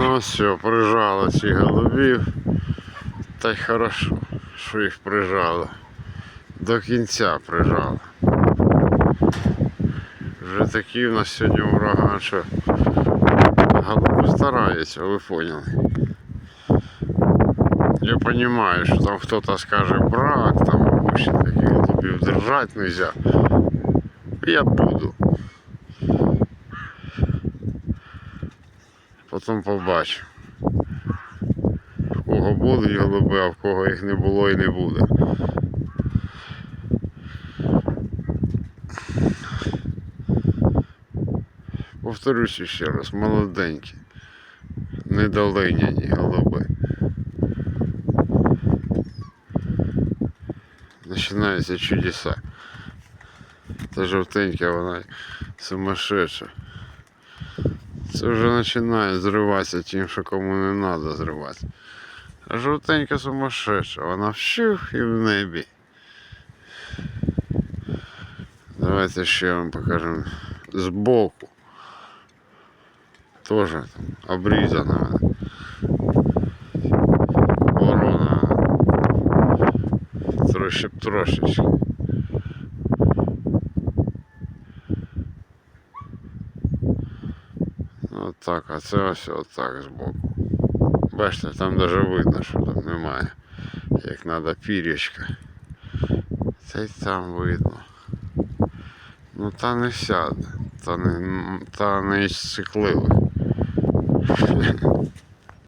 Ну все, прижало ці голубів. Та й хорошо, що їх прижало. До кінця прижало. Вже такий у нас сьогодні ураган, що голуби стараються, ви поняли. Я розумію, що там хтось скаже брак, там вообще таких голубів держати нельзя. Я буду. Потім побачу. В кого будуть голуби, а в кого їх не було і не буде. Повторюся ще раз, молоденькі, недолиняні голуби. Починаються чудеса. Та жовтенька вона сумасшедша. Це вже починає зриватися тим, що кому не треба зриватися. А жовтенька сумасшедша, вона вщух і в небі. Давайте ще вам покажемо збоку. Тоже там обрізана. Ворона. Трошки трошечки. От так, а це ось отак збоку. Бачите, там даже видно, що там немає. Як треба пір'ячка. Це й там видно. Ну та не сяде, та не, та не із.